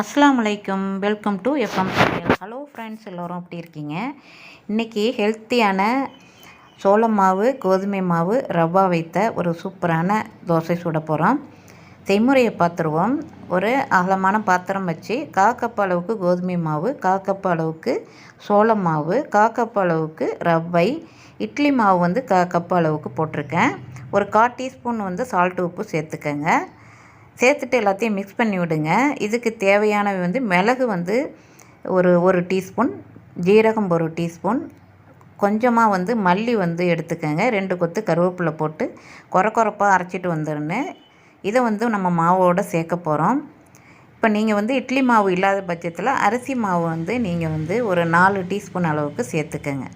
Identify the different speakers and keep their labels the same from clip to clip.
Speaker 1: அஸ்லாம் வலைக்கம் welcome to FM சமையல் ஹலோ ஃப்ரெண்ட்ஸ் எல்லோரும் அப்படி இருக்கீங்க? இன்றைக்கி ஹெல்த்தியான சோளம் மாவு கோதுமை மாவு ரவா வைத்த ஒரு சூப்பரான தோசை சுட போகிறோம் செய்முறையை பார்த்துருவோம். ஒரு அகலமான பாத்திரம் வச்சு காக்கப்பு அளவுக்கு கோதுமை மாவு காக்கப்பு அளவுக்கு சோளம் மாவு காக்கப்பு அளவுக்கு ரவை இட்லி மாவு வந்து கா கப்பு அளவுக்கு போட்டிருக்கேன். ஒரு கால் டீஸ்பூன் வந்து சால்ட் உப்பு சேர்த்துக்கங்க. சேர்த்துட்டு எல்லாத்தையும் மிக்ஸ் பண்ணி விடுங்க. இதுக்கு தேவையானவை வந்து மிளகு வந்து ஒரு ஒரு டீஸ்பூன் ஜீரகம் ஒரு டீஸ்பூன் கொஞ்சமாக வந்து மல்லி வந்து எடுத்துக்கோங்க. ரெண்டு கொத்து கருவேப்பிலை போட்டு குறை குறைப்பாக அரைச்சிட்டு வந்துடுன்னு இதை வந்து நம்ம மாவோடு சேர்க்க போகிறோம் இப்போ நீங்கள் வந்து இட்லி மாவு இல்லாத பட்சத்தில் அரிசி மாவு வந்து நீங்கள் வந்து ஒரு நாலு டீஸ்பூன் அளவுக்கு சேர்த்துக்கோங்க.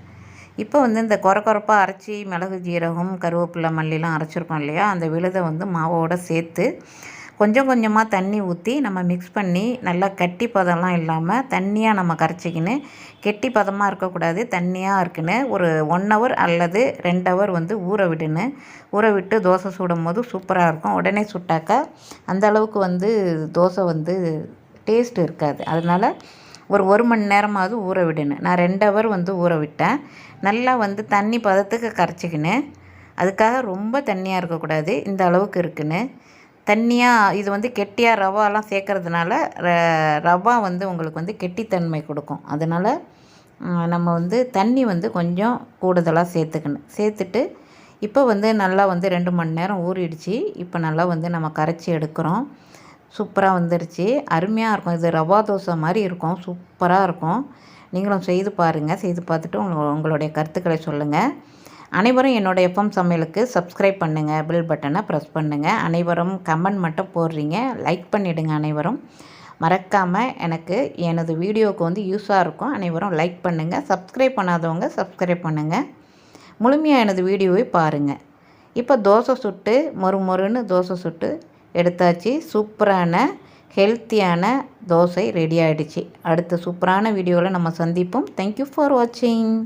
Speaker 1: இப்போ வந்து இந்த குறை குறைப்பாக அரைச்சி மிளகு ஜீரகம் கருவேப்பிலை மல்லிலாம் அரைச்சிருக்கோம் இல்லையா? அந்த விழுதை வந்து மாவோடு சேர்த்து கொஞ்சம் கொஞ்சமாக தண்ணி ஊற்றி நம்ம மிக்ஸ் பண்ணி நல்லா கட்டி பதம்லாம் இல்லாமல் தண்ணியாக நம்ம கரைச்சிக்கின்னு கெட்டி பதமாக இருக்கக்கூடாது தண்ணியாக இருக்குன்னு ஒரு ஒன் ஹவர் அல்லது ரெண்டு ஹவர் வந்து ஊற விடுன்னு. ஊற விட்டு தோசை சுடும் போது சூப்பராக இருக்கும். உடனே சுட்டாக்கா அந்த அளவுக்கு வந்து தோசை வந்து டேஸ்ட் இருக்காது. அதனால் ஒரு ஒரு மணி நேரமாவது ஊற விடணும் நான் ரெண்டு ஹவர் வந்து ஊற விட்டேன். நல்லா வந்து தண்ணி பதத்துக்கு கரைச்சிக்கினு அதுக்காக ரொம்ப தண்ணியாக இருக்கக்கூடாது. இந்த அளவுக்கு இருக்குன்னு. தண்ணியாக இது வந்து கெட்டியாக ரவாலாம் சேர்க்கறதுனால ர ரவா வந்து உங்களுக்கு வந்து கெட்டித்தன்மை கொடுக்கும். அதனால் நம்ம வந்து தண்ணி வந்து கொஞ்சம் கூடுதலாக சேர்த்துக்கணும். சேர்த்துட்டு இப்போ வந்து நல்லா வந்து ரெண்டு மணி நேரம் ஊறிடுச்சு. இப்போ நல்லா வந்து நம்ம கரைச்சி எடுக்கிறோம். சூப்பராக வந்துருச்சு. அருமையாக இருக்கும். இது ரவா தோசை மாதிரி இருக்கும். சூப்பராக இருக்கும். நீங்களும் செய்து பாருங்கள் செய்து பார்த்துட்டு உங்களுடைய கருத்துக்களை சொல்லுங்கள் அனைவரும் என்னோடய எஃப்எம் சமையலுக்கு சப்ஸ்கிரைப் பண்ணுங்கள் பில் பட்டனை ப்ரெஸ் பண்ணுங்கள் அனைவரும் கமெண்ட் மட்டும் போடுறீங்க. லைக் பண்ணிவிடுங்க அனைவரும். மறக்காமல் எனக்கு எனது வீடியோவுக்கு வந்து யூஸாக இருக்கும். அனைவரும் லைக் பண்ணுங்கள் சப்ஸ்கிரைப் பண்ணாதவங்க சப்ஸ்கிரைப் பண்ணுங்கள் முழுமையாக எனது வீடியோவை பாருங்கள் இப்போ தோசை சுட்டு மொறு மொறுன்னு தோசை சுட்டு எடுத்தாச்சு. சூப்பரான ஹெல்த்தியான தோசை ரெடி ஆகிடுச்சு அடுத்த சூப்பரான வீடியோவில் நம்ம சந்திப்போம். தேங்க்யூ ஃபார் வாட்சிங்